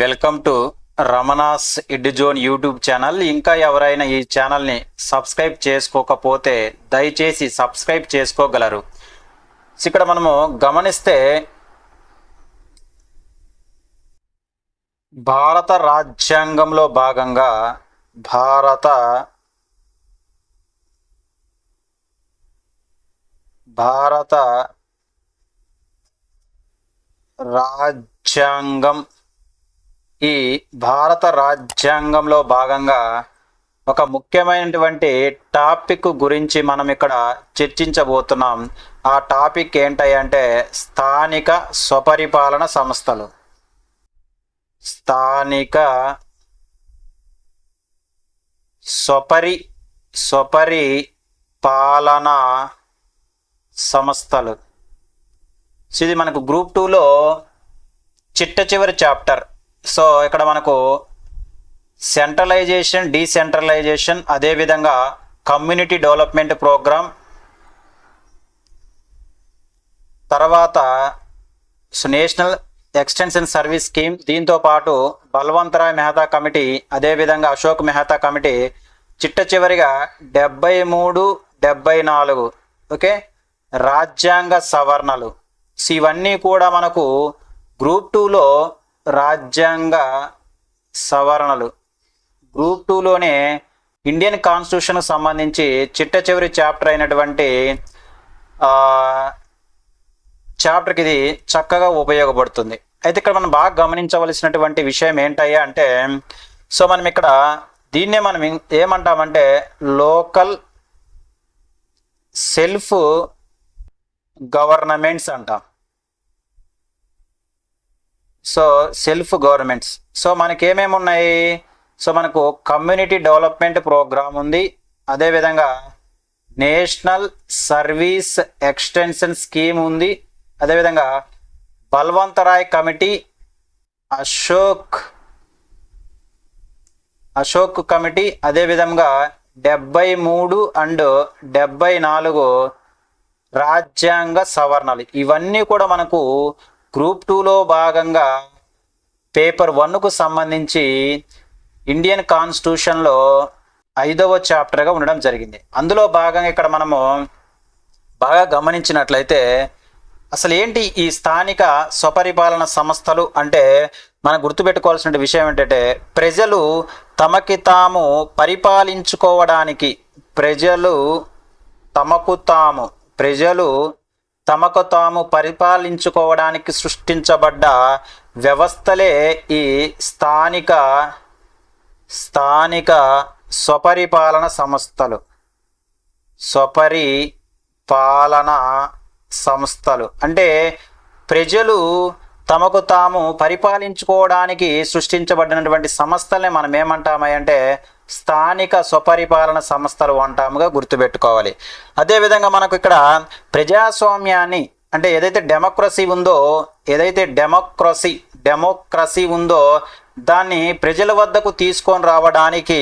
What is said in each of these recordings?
Welcome to Ramana's ఇడ్జోన్ YouTube channel. ఇంకా ఎవరైనా ఈ ఛానల్ని సబ్స్క్రైబ్ చేసుకోకపోతే దయచేసి సబ్స్క్రైబ్ చేసుకోగలరు. ఇక్కడ మనము గమనిస్తే భారత రాజ్యాంగంలో భాగంగా భారత భారత రాజ్యాంగం ఈ భారత రాజ్యాంగంలో భాగంగా ఒక ముఖ్యమైనటువంటి టాపిక్ గురించి మనం ఇక్కడ చర్చించబోతున్నాం. ఆ టాపిక్ ఏంటంటే స్థానిక స్వపరిపాలన సంస్థలు. స్థానిక స్వపరి స్వపరి పాలన సంస్థలు ఇది మనకు గ్రూప్ టూలో చిట్ట చివరి చాప్టర్. సో ఇక్కడ మనకు సెంట్రలైజేషన్ డీసెంట్రలైజేషన్ అదేవిధంగా కమ్యూనిటీ డెవలప్మెంట్ ప్రోగ్రామ్. తర్వాత so national extension service scheme దీంతో పాటు బల్వంతరాయ్ మెహతా కమిటీ అదేవిధంగా అశోక్ మెహతా కమిటీ చిట్ట చివరిగా డెబ్బై మూడు డెబ్బై నాలుగు ఓకే? రాజ్యాంగ సవరణలు. సో ఇవన్నీ కూడా మనకు గ్రూప్ టూలో రాజ్యాంగ సవరణలు. గ్రూప్ టూలోనే ఇండియన్ కాన్స్టిట్యూషన్కి సంబంధించి చిట్ట చివరి చాప్టర్ అయినటువంటి చాప్టర్కి ఇది చక్కగా ఉపయోగపడుతుంది. అయితే ఇక్కడ మనం బాగా గమనించవలసినటువంటి విషయం ఏంటయ్యా అంటే సో మనం ఇక్కడ దీన్నే మనం ఏమంటామంటే లోకల్ సెల్ఫ్ గవర్నమెంట్స్ అంటాం. So self governments. సో మనకి ఏమేమి ఉన్నాయి సో మనకు కమ్యూనిటీ డెవలప్మెంట్ ప్రోగ్రామ్ ఉంది. అదేవిధంగా నేషనల్ సర్వీస్ ఎక్స్టెన్షన్ స్కీమ్ ఉంది. అదేవిధంగా బల్వంతరాయ్ కమిటీ అశోక్ అశోక్ కమిటీ అదేవిధంగా డెబ్బై మూడు అండ్ డెబ్బై నాలుగు రాజ్యాంగ సవరణలు. ఇవన్నీ కూడా మనకు గ్రూప్ టూలో భాగంగా పేపర్ వన్కు సంబంధించి ఇండియన్ కాన్స్టిట్యూషన్లో ఐదవ చాప్టర్గా ఉండడం జరిగింది. అందులో భాగంగా ఇక్కడ మనము బాగా గమనించినట్లయితే అసలు ఏంటి ఈ స్థానిక స్వపరిపాలన సంస్థలు అంటే మనం గుర్తుపెట్టుకోవాల్సిన విషయం ఏంటంటే ప్రజలు తమకి తాము పరిపాలించుకోవడానికి ప్రజలు తమకు తాము ప్రజలు తమకు తాము పరిపాలించుకోవడానికి సృష్టించబడ్డ వ్యవస్థలే ఈ స్థానిక స్థానిక స్వపరిపాలన సంస్థలు. స్వపరిపాలన సంస్థలు. అంటే ప్రజలు తమకు తాము పరిపాలించుకోవడానికి సృష్టించబడినటువంటి సంస్థల్ని మనం ఏమంటామంటే స్థానిక స్వపరిపాలన సంస్థలు అంటాముగా గుర్తుపెట్టుకోవాలి. అదేవిధంగా మనకు ఇక్కడ ప్రజాస్వామ్యాన్ని అంటే ఏదైతే డెమోక్రసీ ఉందో ఏదైతే డెమోక్రసీ డెమోక్రసీ ఉందో దాన్ని ప్రజల వద్దకు తీసుకొని రావడానికి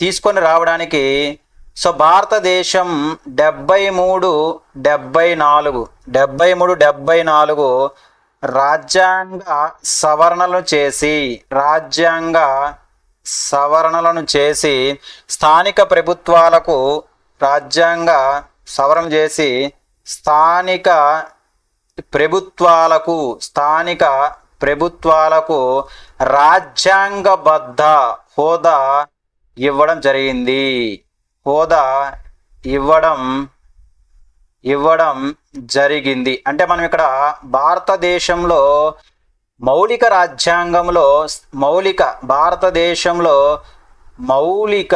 తీసుకొని రావడానికి సో భారతదేశం డెబ్బై మూడు డెబ్బై నాలుగు డెబ్బై మూడు డెబ్బై నాలుగు రాజ్యాంగ సవరణలు చేసి రాజ్యాంగ సవరణలను చేసి స్థానిక ప్రభుత్వాలకు రాజ్యాంగ సవరణ చేసి స్థానిక ప్రభుత్వాలకు స్థానిక ప్రభుత్వాలకు రాజ్యాంగబద్ధ హోదా ఇవ్వడం జరిగింది. హోదా ఇవ్వడం ఇవ్వడం జరిగింది. అంటే మనం ఇక్కడ భారతదేశంలో మౌలిక రాజ్యాంగంలో మౌలిక భారతదేశంలో మౌలిక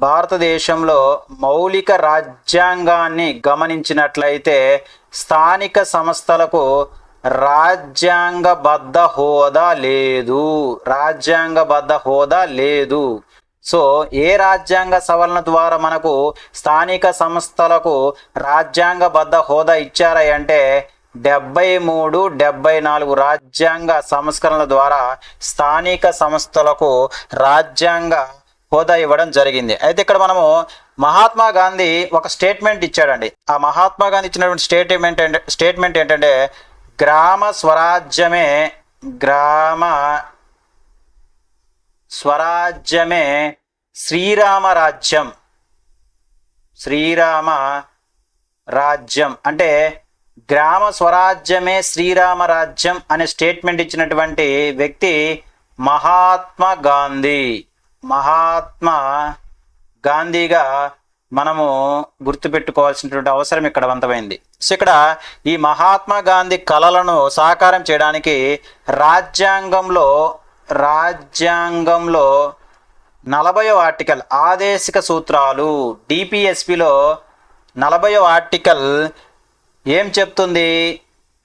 భారతదేశంలో మౌలిక రాజ్యాంగాన్ని గమనించినట్లయితే స్థానిక సంస్థలకు రాజ్యాంగబద్ధ హోదా లేదు. రాజ్యాంగబద్ధ హోదా లేదు. సో ఏ రాజ్యాంగ సవరణ ద్వారా మనకు స్థానిక సంస్థలకు రాజ్యాంగబద్ధ హోదా ఇచ్చారా అంటే డెబ్బై మూడు డెబ్బై నాలుగు రాజ్యాంగ సంస్కరణల ద్వారా స్థానిక సంస్థలకు రాజ్యాంగ హోదా ఇవ్వడం జరిగింది. అయితే ఇక్కడ మనము మహాత్మా గాంధీ ఒక స్టేట్మెంట్ ఇచ్చాడండి. ఆ మహాత్మా గాంధీ ఇచ్చినటువంటి స్టేట్మెంట్ స్టేట్మెంట్ ఏంటంటే గ్రామ స్వరాజ్యమే గ్రామ స్వరాజ్యమే శ్రీరామ రాజ్యం. శ్రీరామ రాజ్యం. అంటే గ్రామ స్వరాజ్యమే శ్రీరామ రాజ్యం అనే స్టేట్మెంట్ ఇచ్చినటువంటి వ్యక్తి మహాత్మా గాంధీ. మహాత్మా గాంధీగా మనము గుర్తుపెట్టుకోవాల్సినటువంటి అవసరం ఇక్కడ వంతమైంది సో ఇక్కడ ఈ మహాత్మా గాంధీ కళలను సాకారం చేయడానికి రాజ్యాంగంలో రాజ్యాంగంలో నలభయో ఆర్టికల్ ఆదేశిక సూత్రాలు డిపిఎస్పిలో నలభయో ఆర్టికల్ ఏం చెప్తుంది?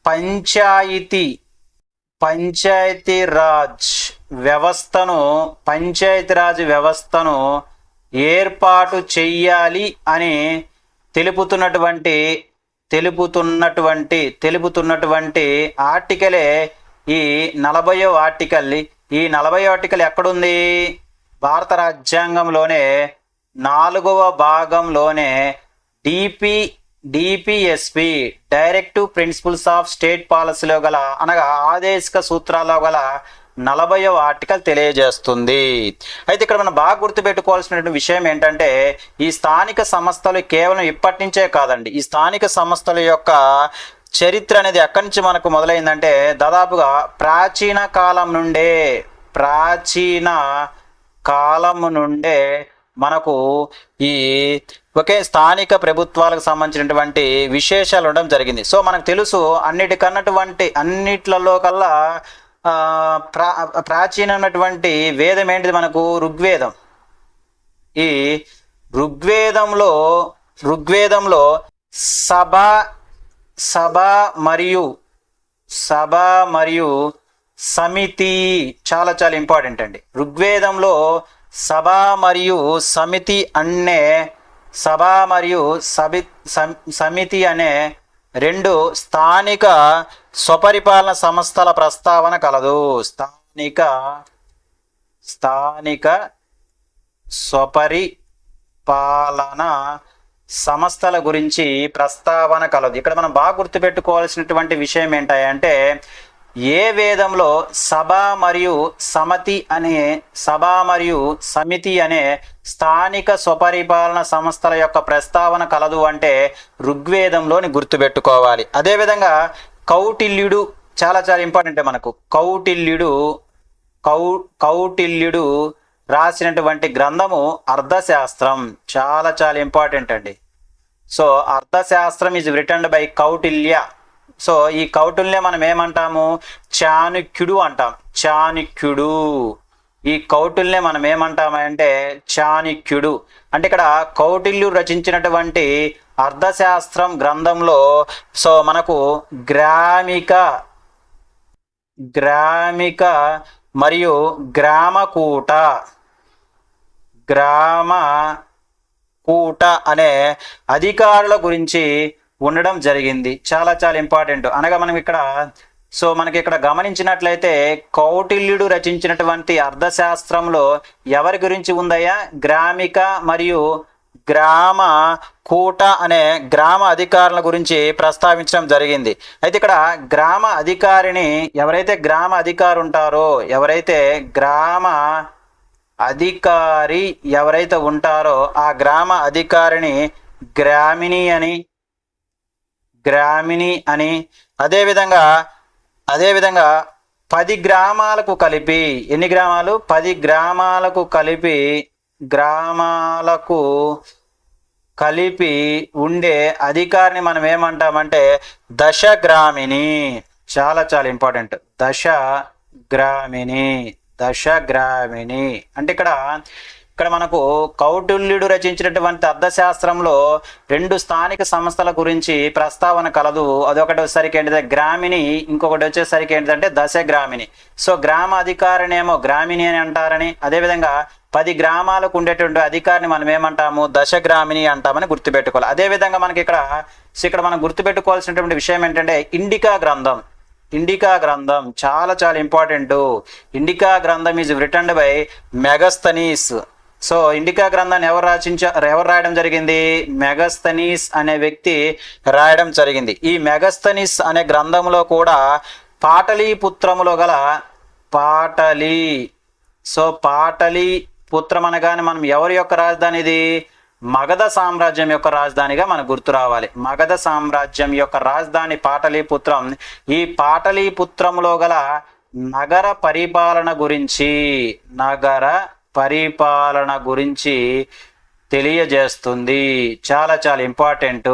పంచాయతీ పంచాయతీరాజ్ వ్యవస్థను పంచాయతీరాజ్ వ్యవస్థను ఏర్పాటు చెయ్యాలి అని తెలుపుతున్నటువంటి తెలుపుతున్నటువంటి తెలుపుతున్నటువంటి ఆర్టికలే ఈ నలభయో ఆర్టికల్. ఈ నలభై ఆర్టికల్ ఎక్కడుంది? భారత రాజ్యాంగంలోనే నాలుగవ భాగంలోనే DP DPSP directive principles of state పాలసీలో గల అనగా ఆదేశిక సూత్రాల్లో గల నలభైవ ఆర్టికల్ తెలియజేస్తుంది. అయితే ఇక్కడ మనం బాగా గుర్తుపెట్టుకోవాల్సినటువంటి విషయం ఏంటంటే ఈ స్థానిక సంస్థలు కేవలం ఇప్పటి నుంచే కాదండి. ఈ స్థానిక సంస్థల యొక్క చరిత్ర అనేది ఎక్కడి నుంచి మనకు మొదలైందంటే దాదాపుగా ప్రాచీన కాలం నుండే ప్రాచీన కాలము నుండే మనకు ఈ ఒకే స్థానిక ప్రభుత్వాలకు సంబంధించినటువంటి విశేషాలు ఉండడం జరిగింది. సో మనకు తెలుసు అన్నిటికన్నటువంటి అన్నిట్లలో కల్లా ప్రా ప్రాచీనమైనటువంటి వేదం ఏంటిది మనకు? ఋగ్వేదం. ఈ ఋగ్వేదంలో ఋగ్వేదంలో సభ సభ మరియు సభ మరియు సమితి చాలా చాలా ఇంపార్టెంట్ అండి. ఋగ్వేదంలో సభ మరియు సమితి అనే సభ మరియు సభి సం- సమితి అనే రెండు స్థానిక స్వపరిపాలన సంస్థల ప్రస్తావన కలదు. స్థానిక స్థానిక స్వపరిపాలన సంస్థల గురించి ప్రస్తావన కలదు. ఇక్కడ మనం బాగా గుర్తుపెట్టుకోవాల్సినటువంటి విషయం ఏంటంటే ఏ వేదంలో సభ మరియు సమతి అనే సభ మరియు సమితి అనే స్థానిక స్వపరిపాలన సంస్థల యొక్క ప్రస్తావన కలదు అంటే ఋగ్వేదంలోని గుర్తుపెట్టుకోవాలి. అదేవిధంగా కౌటిల్యుడు చాలా చాలా ఇంపార్టెంట్ మనకు. కౌటిల్యుడు కౌ కౌటిల్యుడు రాసినటువంటి గ్రంథము అర్థశాస్త్రం చాలా చాలా ఇంపార్టెంట్ అండి. So Arthashastra is written by Kautilya. So ఈ కౌటిల్య మనం ఏమంటాము? చాణుక్యుడు అంటాం. చాణుక్యుడు. ఈ కౌటిల్య మనం ఏమంటామంటే చాణిక్యుడు. అంటే ఇక్కడ కౌటిల్యుడు రచించినటువంటి అర్థశాస్త్రం గ్రంథంలో సో మనకు గ్రామిక గ్రామిక మరియు గ్రామకూట. గ్రామ కూట అనే అధికారుల గురించి ఉండడం జరిగింది. చాలా చాలా ఇంపార్టెంట్ అనగా మనం ఇక్కడ సో మనకి ఇక్కడ గమనించినట్లయితే కౌటిల్యుడు రచించినటువంటి అర్థశాస్త్రంలో ఎవరి గురించి ఉందయ్యా? గ్రామిక మరియు గ్రామ కూట అనే గ్రామ అధికారుల గురించి ప్రస్తావించడం జరిగింది. అయితే ఇక్కడ గ్రామ అధికారిని ఎవరైతే గ్రామ అధికారు ఉంటారో ఎవరైతే గ్రామ అధికారి ఎవరైతే ఉంటారో ఆ గ్రామ అధికారిని గ్రామిణి అని గ్రామిణి అని అదేవిధంగా అదేవిధంగా పది గ్రామాలకు కలిపి ఎన్ని గ్రామాలు? పది గ్రామాలకు కలిపి గ్రామాలకు కలిపి ఉండే అధికారిని మనం ఏమంటామంటే దశ గ్రామిణి చాలా చాలా ఇంపార్టెంట్. దశ గ్రామిణి దశ గ్రామిణి అంటే ఇక్కడ ఇక్కడ మనకు కౌటిల్యుడు రచించినటువంటి అర్థశాస్త్రంలో రెండు స్థానిక సంస్థల గురించి ప్రస్తావన కలదు. అదొకటి వచ్చేసరికి ఏంటిది? గ్రామిణి ఇంకొకటి వచ్చేసరికి ఏంటంటే దశ గ్రామిణి సో గ్రామ అధికారినేమో గ్రామిణి అని అంటారని అదేవిధంగా పది గ్రామాలకు ఉండేటువంటి అధికారిని మనం ఏమంటాము? దశ గ్రామిణి అంటామని గుర్తుపెట్టుకోవాలి. అదేవిధంగా మనకి ఇక్కడ సో ఇక్కడ మనం గుర్తుపెట్టుకోవాల్సినటువంటి విషయం ఏంటంటే ఇండికా గ్రంథం. ఇండికా గ్రంథం చాలా చాలా ఇంపార్టెంట్. ఇండికా గ్రంథం is written by Megasthenes. So Indica గ్రంథాన్ని ఎవరు రచించ ఎవరు రాయడం జరిగింది? మెగస్తనీస్ అనే వ్యక్తి రాయడం జరిగింది. ఈ మెగస్తనీస్ అనే గ్రంథంలో కూడా పాటలీపుత్రములో గల పాటలి. సో పాటలి పుత్రం అనగానే మనం ఎవరి యొక్క రాజధాని ఇది? మగధ సామ్రాజ్యం యొక్క రాజధానిగా మనకు గుర్తు రావాలి. మగధ సామ్రాజ్యం యొక్క రాజధాని పాటలీపుత్రం. ఈ పాటలీపుత్రములో గల నగర పరిపాలన గురించి నగర పరిపాలన గురించి తెలియజేస్తుంది. చాలా చాలా ఇంపార్టెంట్.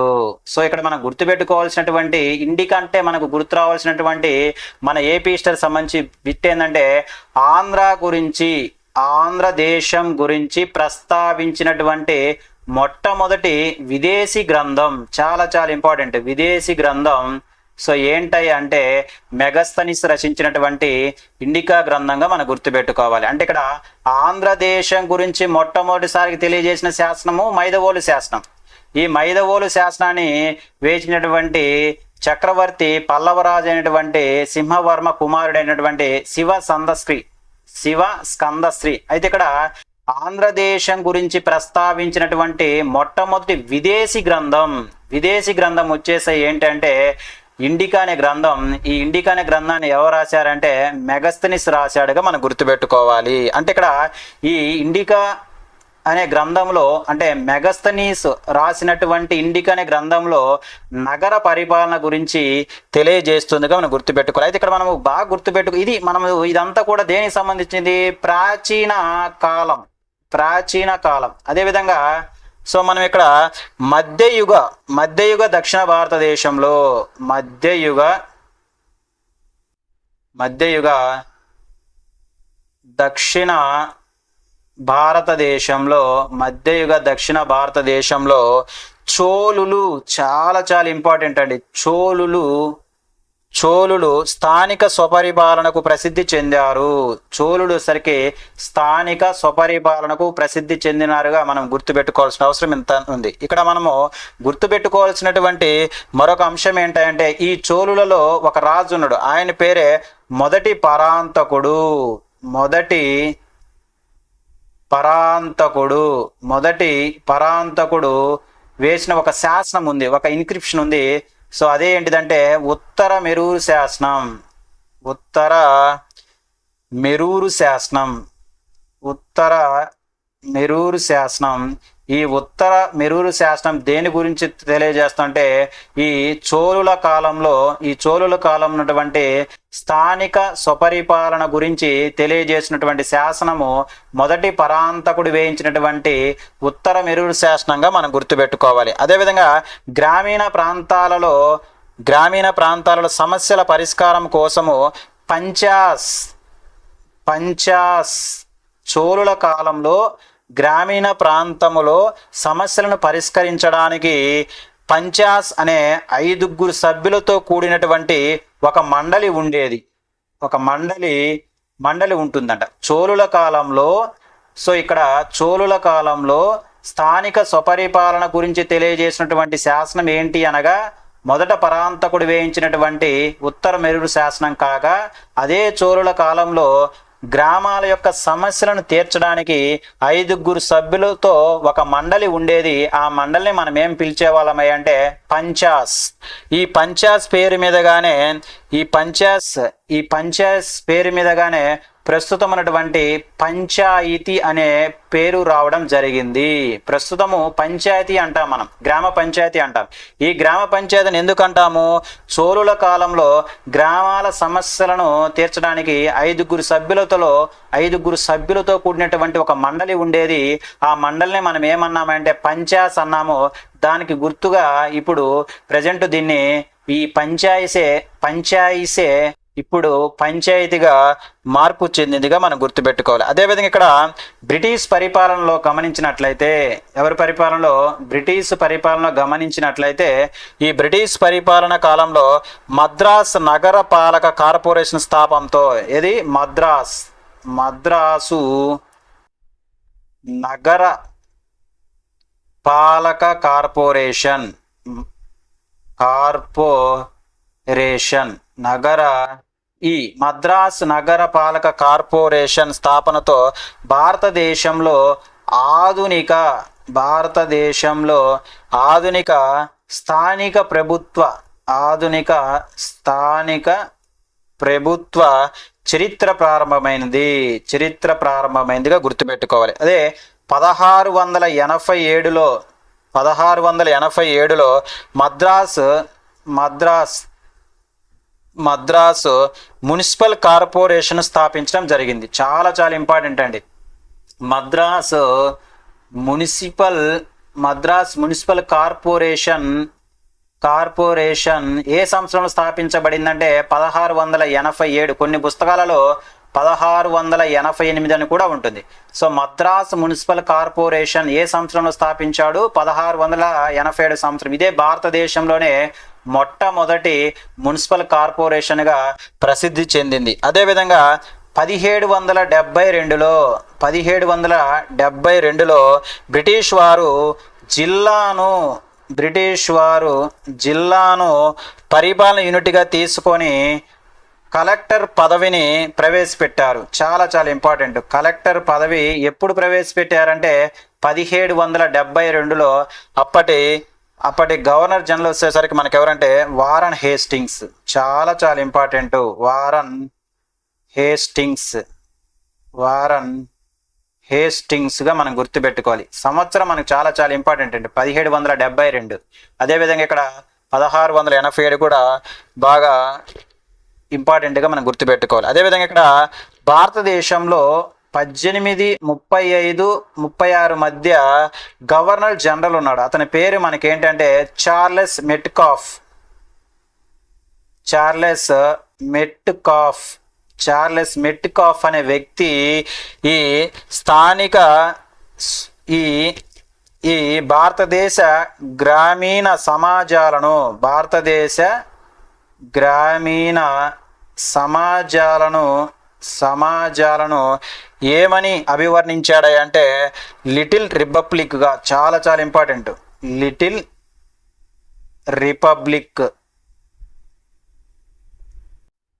సో ఇక్కడ మనం గుర్తుపెట్టుకోవాల్సినటువంటి ఇండికంటే మనకు గుర్తు రావాల్సినటువంటి మన ఏపీ స్టార్ సంబంధించి బిట్ ఏంటంటే ఆంధ్ర గురించి ఆంధ్రదేశం గురించి ప్రస్తావించినటువంటి మొట్టమొదటి విదేశీ గ్రంథం. చాలా చాలా ఇంపార్టెంట్. విదేశీ గ్రంథం సో ఏంటై అంటే మెగస్తనిస్ రచించినటువంటి ఇండికా గ్రంథంగా మనం గుర్తుపెట్టుకోవాలి. అంటే ఇక్కడ ఆంధ్రదేశం గురించి మొట్టమొదటిసారికి తెలియజేసిన శాసనము మైదవోలు శాసనం. ఈ మైదవోలు శాసనాన్ని వేచినటువంటి చక్రవర్తి పల్లవరాజు అయినటువంటి సింహవర్మ కుమారుడైనటువంటి శివ సందశ్రీ శివ స్కందశ్రీ. అయితే ఇక్కడ ఆంధ్రదేశం గురించి ప్రస్తావించినటువంటి మొట్టమొదటి విదేశీ గ్రంథం విదేశీ గ్రంథం వచ్చేసి ఏంటంటే ఇండికా అనే గ్రంథం ఈ ఇండికా అనే గ్రంథాన్ని ఎవరు రాశారంటే మెగస్తనిస్ రాశాడుగా మనం గుర్తుపెట్టుకోవాలి. అంటే ఇక్కడ ఈ ఇండికా అనే గ్రంథంలో అంటే మెగస్తనీస్ రాసినటువంటి ఇండికా అనే గ్రంథంలో నగర పరిపాలన గురించి తెలియజేస్తుందిగా మనం గుర్తుపెట్టుకోవాలి. అయితే ఇక్కడ మనం బాగా గుర్తుపెట్టుకు ఇది మనం ఇదంతా కూడా దేనికి సంబంధించింది? ప్రాచీన కాలం ప్రాచీన కాలం. అదేవిధంగా సో మనం ఇక్కడ మధ్యయుగ మధ్యయుగ దక్షిణ భారతదేశంలో మధ్యయుగ మధ్యయుగ దక్షిణ భారతదేశంలో మధ్యయుగ దక్షిణ భారతదేశంలో చోళులు చాలా చాలా ఇంపార్టెంట్ అండి. చోళులు చోళులు స్థానిక స్వపరిపాలనకు ప్రసిద్ధి చెందారు. చోళులు సరికి స్థానిక స్వపరిపాలనకు ప్రసిద్ధి చెందినారుగా మనం గుర్తుపెట్టుకోవాల్సిన అవసరం ఇంత ఉంది. ఇక్కడ మనము గుర్తుపెట్టుకోవాల్సినటువంటి మరొక అంశం ఏంటంటే ఈ చోళులలో ఒక రాజు ఉన్నాడు. ఆయన పేరే మొదటి పరాంతకుడు. మొదటి పరాంతకుడు. మొదటి పరాంతకుడు వేసిన ఒక శాసనం ఉంది. ఒక ఇన్క్రిప్షన్ ఉంది. సో అదే ఏంటిదంటే ఉత్తర మెరూరు శాసనం ఉత్తర మెరూరు శాసనం ఉత్తర మెరూరు శాసనం ఈ ఉత్తర మెరూరు శాసనం దేని గురించి తెలియజేస్తుంటే ఈ చోళుల కాలంలో ఈ చోళుల కాలం ఉన్నటువంటి స్థానిక స్వపరిపాలన గురించి తెలియజేసినటువంటి శాసనము మొదటి పరాంతకుడు వేయించినటువంటి ఉత్తర మెరూరు శాసనంగా మనం గుర్తుపెట్టుకోవాలి. అదేవిధంగా గ్రామీణ ప్రాంతాలలో గ్రామీణ ప్రాంతాలలో సమస్యల పరిష్కారం కోసము పంచాస్ పంచాస్ చోళుల కాలంలో గ్రామీణ ప్రాంతములో సమస్యలను పరిష్కరించడానికి పంచాస్ అనే ఐదుగురు సభ్యులతో కూడినటువంటి ఒక మండలి ఉండేది. ఒక మండలి మండలి ఉంటుందంట. చోళుల కాలంలో సో ఇక్కడ చోళుల కాలంలో స్థానిక స్వపరిపాలన గురించి తెలియజేసినటువంటి శాసనం ఏంటి అనగా మొదట పరాంతకుడు వేయించినటువంటి ఉత్తర మెరుగు శాసనం కాగా అదే చోళుల కాలంలో గ్రామాల యొక్క సమస్యలను తీర్చడానికి ఐదుగురు సభ్యులతో ఒక మండలి ఉండేది. ఆ మండలిని మనం ఏం పిలిచేవాళ్ళమై అంటే పంచాస్. ఈ పంచాస్ పేరు మీదగానే ఈ పంచాస్ ఈ పంచాస్ పేరు మీదగానే ప్రస్తుతం ఉన్నటువంటి పంచాయతీ అనే పేరు రావడం జరిగింది. ప్రస్తుతము పంచాయతీ అంటాం మనం గ్రామ పంచాయతీ అంటాం. ఈ గ్రామ పంచాయతీని ఎందుకంటాము చోళుల కాలంలో గ్రామాల సమస్యలను తీర్చడానికి ఐదుగురు సభ్యులతో ఐదుగురు సభ్యులతో కూడినటువంటి ఒక మండలి ఉండేది. ఆ మండలిని మనం ఏమన్నామంటే పంచాస్ అన్నాము. దానికి గుర్తుగా ఇప్పుడు ప్రజెంట్ దీన్ని ఈ పంచాయసే పంచాయసే ఇప్పుడు పంచాయతీగా మార్పు చెందిందిగా మనం గుర్తుపెట్టుకోవాలి. అదేవిధంగా ఇక్కడ బ్రిటిష్ పరిపాలనలో గమనించినట్లయితే ఎవరి పరిపాలనలో? బ్రిటిష్ పరిపాలనలో గమనించినట్లయితే ఈ బ్రిటిష్ పరిపాలన కాలంలో మద్రాస్ నగర పాలక కార్పొరేషన్ స్థాపంతో ఇది మద్రాస్ మద్రాసు నగర పాలక కార్పొరేషన్ కార్పొరేషన్. నగర ఈ మద్రాస్ నగరపాలక కార్పొరేషన్ స్థాపనతో భారతదేశంలో ఆధునిక భారతదేశంలో ఆధునిక స్థానిక ప్రభుత్వ ఆధునిక స్థానిక ప్రభుత్వ చరిత్ర ప్రారంభమైనది. చరిత్ర ప్రారంభమైనదిగా గుర్తుపెట్టుకోవాలి. అదే పదహారు వందల ఎనభై ఏడులో పదహారు వందల ఎనభై ఏడులో మద్రాస్ మద్రాస్ మద్రాసు మున్సిపల్ కార్పొరేషన్ స్థాపించడం జరిగింది. చాలా చాలా ఇంపార్టెంట్ అండి. Madras municipal Madras municipal corporation corporation ఏ సంవత్సరంలో స్థాపించబడిందంటే పదహారు వందల ఎనభై ఏడు. కొన్ని పుస్తకాలలో పదహారు వందల ఎనభై ఎనిమిది అని కూడా ఉంటుంది. సో మద్రాస్ మున్సిపల్ కార్పొరేషన్ ఏ సంవత్సరంలో స్థాపించాడు? పదహారు వందల ఎనభై ఏడు సంవత్సరం. ఇదే భారతదేశంలోనే మొట్టమొదటి మున్సిపల్ కార్పొరేషన్గా ప్రసిద్ధి చెందింది. అదేవిధంగా పదిహేడు వందల డెబ్బై రెండులో పదిహేడు వందల డెబ్బై రెండులో బ్రిటిష్ వారు జిల్లాను బ్రిటిష్ వారు జిల్లాను పరిపాలన యూనిట్గా తీసుకొని కలెక్టర్ పదవిని ప్రవేశపెట్టారు. చాలా చాలా ఇంపార్టెంట్. కలెక్టర్ పదవి ఎప్పుడు ప్రవేశపెట్టారంటే పదిహేడు వందల డెబ్బై రెండులో. అప్పటి అప్పటి గవర్నర్ జనరల్ వచ్చేసరికి మనకి ఎవరంటే వారన్ హేస్టింగ్స్. చాలా చాలా ఇంపార్టెంట్. Warren Hastings. వారన్ హేస్టింగ్స్గా మనం గుర్తుపెట్టుకోవాలి. సంవత్సరం మనకు చాలా చాలా ఇంపార్టెంట్ అండి. పదిహేడు వందల డెబ్బై రెండు. అదేవిధంగా ఇక్కడ పదహారు వందల ఎనభై ఏడు కూడా బాగా ఇంపార్టెంట్గా మనం గుర్తుపెట్టుకోవాలి. అదేవిధంగా ఇక్కడ భారతదేశంలో పద్దెనిమిది ముప్పై ఐదు ముప్పై ఆరు మధ్య గవర్నర్ జనరల్ ఉన్నాడు. అతని పేరు మనకి ఏంటంటే Charles Metcalfe. Charles Metcalfe. Charles Metcalfe అనే వ్యక్తి ఈ స్థానిక ఈ ఈ భారతదేశ గ్రామీణ సమాజాలను భారతదేశ గ్రామీణ సమాజాలను సమాజాలను ఏమని అభివర్ణించాడంటే లిటిల్ రిపబ్లిక్గా చాలా చాలా ఇంపార్టెంట్. Little republic.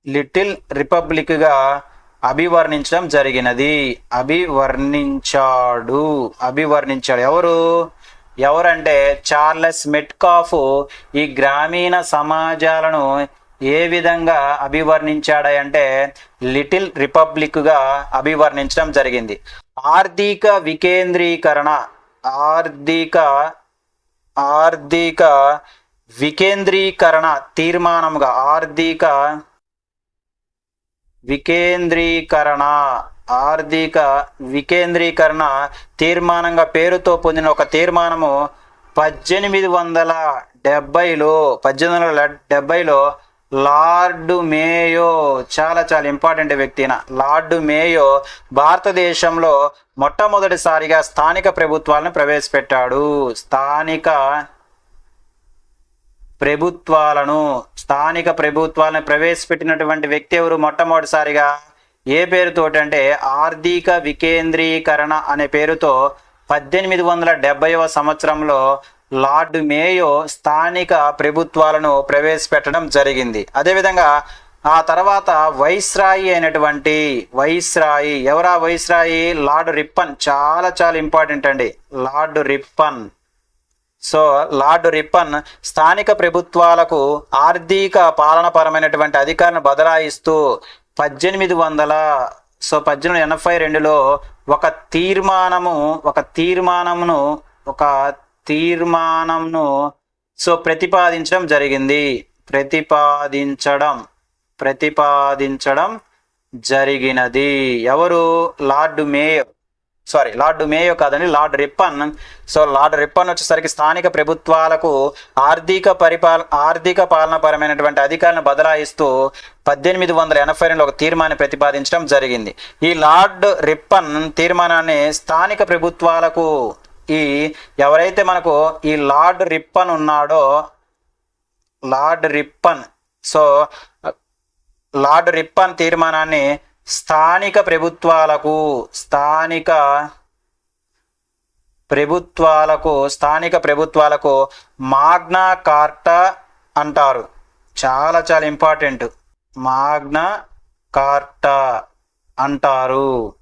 లిటిల్ రిపబ్లిక్గా అభివర్ణించడం జరిగినది. అభివర్ణించాడు. అభివర్ణించాడు. ఎవరు? ఎవరంటే చార్లెస్ మెట్కాఫ్ ఈ గ్రామీణ సమాజాలను ఏ విధంగా అభివర్ణించాడంటే లిటిల్ రిపబ్లిక్గా అభివర్ణించడం జరిగింది. ఆర్థిక వికేంద్రీకరణ ఆర్థిక ఆర్థిక వికేంద్రీకరణ తీర్మానంగా ఆర్థిక వికేంద్రీకరణ ఆర్థిక వికేంద్రీకరణ తీర్మానంగా పేరుతో పొందిన ఒక తీర్మానము పద్దెనిమిది వందల డెబ్బైలో పద్దెనిమిది వందల డెబ్బైలో లార్డు మేయో. చాలా చాలా ఇంపార్టెంట్ వ్యక్తిన లార్డు మేయో భారతదేశంలో మొట్టమొదటిసారిగా స్థానిక ప్రభుత్వాలను ప్రవేశపెట్టాడు. స్థానిక ప్రభుత్వాలను స్థానిక ప్రభుత్వాలను ప్రవేశపెట్టినటువంటి వ్యక్తి ఎవరు మొట్టమొదటిసారిగా? ఏ పేరుతోటంటే ఆర్థిక వికేంద్రీకరణ అనే పేరుతో పద్దెనిమిది వందల డెబ్బైవ సంవత్సరంలో లార్డ్ మేయో స్థానిక ప్రభుత్వాలను ప్రవేశపెట్టడం జరిగింది. అదేవిధంగా ఆ తర్వాత వైస్రాయి అయినటువంటి వైస్రాయి ఎవరా వైస్రాయి? Lord Ripon. చాలా చాలా ఇంపార్టెంట్ అండి. Lord Ripon. So Lord Ripon స్థానిక ప్రభుత్వాలకు ఆర్థిక పాలనపరమైనటువంటి అధికారాన్ని బదలాయిస్తూ పద్దెనిమిది వందల సో పద్దెనిమిది ఎనభై రెండులో ఒక తీర్మానము ఒక తీర్మానమును ఒక తీర్మానంను సో ప్రతిపాదించడం జరిగింది. ప్రతిపాదించడం ప్రతిపాదించడం జరిగినది. ఎవరు? Lord Mayo sorry Lord Mayo కాదండి Lord Ripon. So Lord Ripon వచ్చేసరికి స్థానిక ప్రభుత్వాలకు ఆర్థిక పరిపాల ఆర్థిక పాలనపరమైనటువంటి అధికారులను బదలాయిస్తూ పద్దెనిమిది వందల ఎనభై రెండులో ఒక తీర్మానం ప్రతిపాదించడం జరిగింది. ఈ లార్డ్ రిప్పన్ తీర్మానాన్ని స్థానిక ప్రభుత్వాలకు ఈ ఎవరైతే మనకు ఈ లార్డ్ రిప్పన్ ఉన్నాడో Lord Ripon. So Lord Ripon తీర్మానాన్ని స్థానిక ప్రభుత్వాలకు స్థానిక ప్రభుత్వాలకు స్థానిక ప్రభుత్వాలకు మాగ్నా కార్టా అంటారు. చాలా చాలా ఇంపార్టెంట్. మాగ్నా కార్టా అంటారు.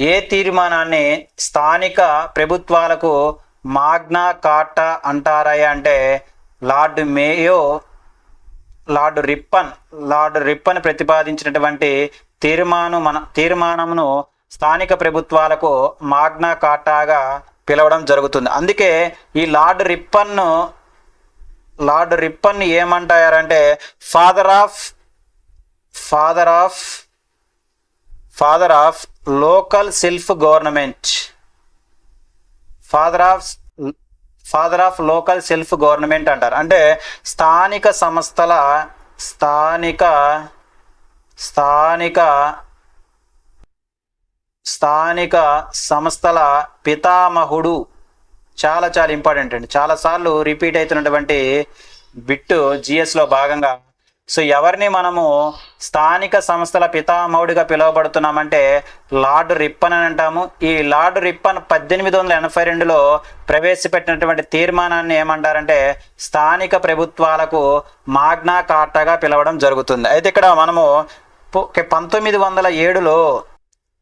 ఏ తీర్మానాన్ని స్థానిక ప్రభుత్వాలకు మాగ్నా కార్టా అంటారా అంటే Lord Mayo Lord Ripon Lord Ripon ప్రతిపాదించినటువంటి తీర్మానం మన తీర్మానమును స్థానిక ప్రభుత్వాలకు మాగ్నా కాటాగా పిలవడం జరుగుతుంది. అందుకే ఈ లార్డ్ రిప్పన్ను లార్డ్ రిప్పన్ ఏమంటారంటే father of father of father of local self government father of father of local self government అంటారు. అంటే స్థానిక సంస్థల స్థానిక స్థానిక స్థానిక సంస్థల పితామహుడు. చాలా చాలా ఇంపార్టెంట్ అండి. చాలాసార్లు రిపీట్ అవుతున్నటువంటి బిట్టు జిఎస్లో భాగంగా సో ఎవరిని మనము స్థానిక సంస్థల పితామౌడిగా పిలువబడుతున్నామంటే లార్డ్ రిప్పన్ అని అంటాము. ఈ లార్డ్ రిప్పన్ పద్దెనిమిది వందల ఎనభై రెండులో ప్రవేశపెట్టినటువంటి తీర్మానాన్ని ఏమంటారంటే స్థానిక ప్రభుత్వాలకు మాగ్నా కార్టాగా పిలవడం జరుగుతుంది. అయితే ఇక్కడ మనము పంతొమ్మిది వందల ఏడులో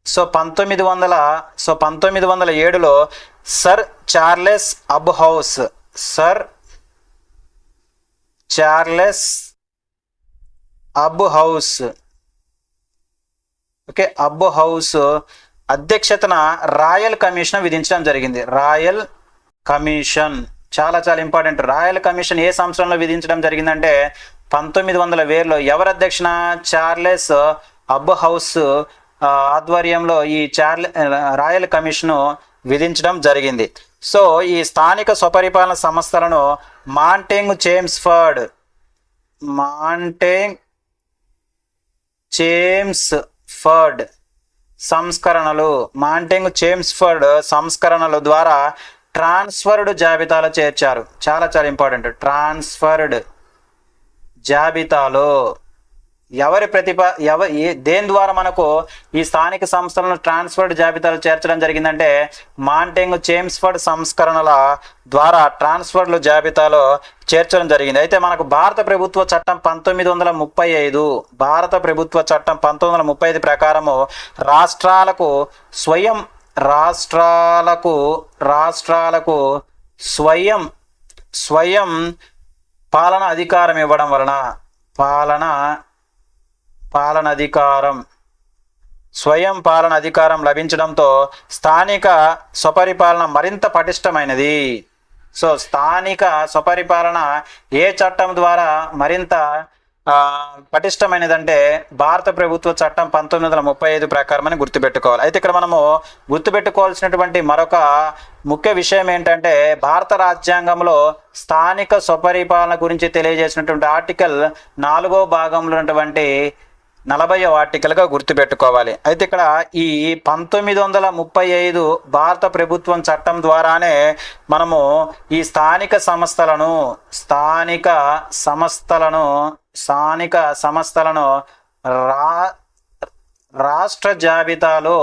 సో పంతొమ్మిది వందల సో పంతొమ్మిది వందల ఏడులో sir Charles Hobhouse sir Charles Hobhouse. Okay Hobhouse అధ్యక్షతన రాయల్ కమిషన్ విధించడం జరిగింది. Royal commission. చాలా చాలా ఇంపార్టెంట్. రాయల్ కమిషన్ ఏ సంవత్సరంలో విధించడం జరిగిందంటే పంతొమ్మిది వందల వేరులో ఎవరు అధ్యక్షన? చార్లెస్ అబ్ హౌస్ ఆధ్వర్యంలో ఈ చార్లె రాయల్ కమిషను విధించడం జరిగింది. సో ఈ స్థానిక స్వపరిపాలన సంస్థలను Montagu Chelmsford Montagu Chelmsford సంస్కరణలు మాంటెంగ్ చేమ్స్ఫర్డ్ సంస్కరణలు ద్వారా ట్రాన్స్ఫర్డ్ జాబితాలో చేర్చారు. చాలా చాలా ఇంపార్టెంట్. ట్రాన్స్ఫర్డ్ జాబితాలో ఎవరి ప్రతిభ ఎవ దేని ద్వారా మనకు ఈ స్థానిక సంస్థలను ట్రాన్స్ఫర్డ్ జాబితాలో చేర్చడం జరిగిందంటే మాంటెంగ్ చేమ్స్ఫర్డ్ సంస్కరణల ద్వారా ట్రాన్స్ఫర్డ్ జాబితాలో చేర్చడం జరిగింది. అయితే మనకు భారత ప్రభుత్వ చట్టం పంతొమ్మిది వందల ముప్పై ఐదు భారత ప్రభుత్వ చట్టం పంతొమ్మిది వందల ముప్పై ఐదు ప్రకారము రాష్ట్రాలకు స్వయం రాష్ట్రాలకు రాష్ట్రాలకు స్వయం స్వయం పాలన అధికారం ఇవ్వడం వలన పాలన పాలన అధికారం స్వయం పాలన అధికారం లభించడంతో స్థానిక స్వపరిపాలన మరింత పటిష్టమైనది. సో స్థానిక స్వపరిపాలన ఏ చట్టం ద్వారా మరింత పటిష్టమైనదంటే భారత ప్రభుత్వ చట్టం పంతొమ్మిది వందల ముప్పై ఐదు ప్రకారం అని గుర్తుపెట్టుకోవాలి. అయితే ఇక్కడ మనము గుర్తుపెట్టుకోవాల్సినటువంటి మరొక ముఖ్య విషయం ఏంటంటే భారత రాజ్యాంగంలో స్థానిక స్వపరిపాలన గురించి తెలియజేసినటువంటి ఆర్టికల్ నాలుగో భాగంలో ఉన్నటువంటి నలభై ఆర్టికల్గా గుర్తుపెట్టుకోవాలి. అయితే ఇక్కడ ఈ పంతొమ్మిది వందల ముప్పై ఐదు భారత ప్రభుత్వం చట్టం ద్వారానే మనము ఈ స్థానిక సంస్థలను స్థానిక సంస్థలను స్థానిక సంస్థలను రా రాష్ట్ర జాబితాలో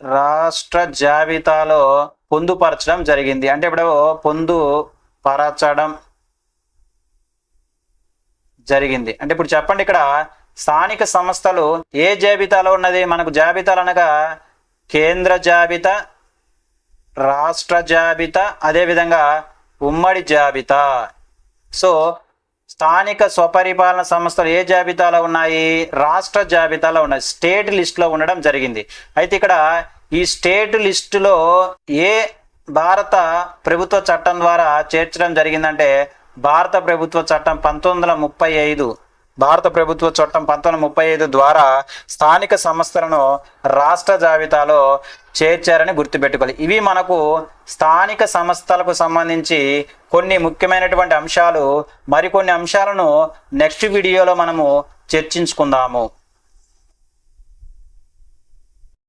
రాష్ట్ర జాబితాలో పొందుపరచడం జరిగింది. అంటే ఇప్పుడు పొందుపరచడం జరిగింది. అంటే ఇప్పుడు చెప్పండి ఇక్కడ స్థానిక సంస్థలు ఏ జాబితాలో ఉన్నది? మనకు జాబితాలు అనగా కేంద్ర జాబితా రాష్ట్ర జాబితా అదేవిధంగా ఉమ్మడి జాబితా. సో స్థానిక స్వపరిపాలన సంస్థలు ఏ జాబితాలో ఉన్నాయి? రాష్ట్ర జాబితాలో ఉన్నాయి. స్టేట్ లిస్ట్లో ఉండడం జరిగింది. అయితే ఇక్కడ ఈ స్టేట్ లిస్టులో ఏ భారత ప్రభుత్వ చట్టం ద్వారా చేర్చడం జరిగిందంటే భారత ప్రభుత్వ చట్టం పంతొమ్మిది వందల ముప్పై ఐదు భారత ప్రభుత్వ చట్టం పంతొమ్మిది ముప్పై ఐదు ద్వారా స్థానిక సంస్థలను రాష్ట్ర జాబితాలో చేర్చారని గుర్తుపెట్టుకోవాలి. ఇవి మనకు స్థానిక సంస్థలకు సంబంధించి కొన్ని ముఖ్యమైనటువంటి అంశాలు మరికొన్ని అంశాలను నెక్స్ట్ వీడియోలో మనము చర్చించుకుందాము.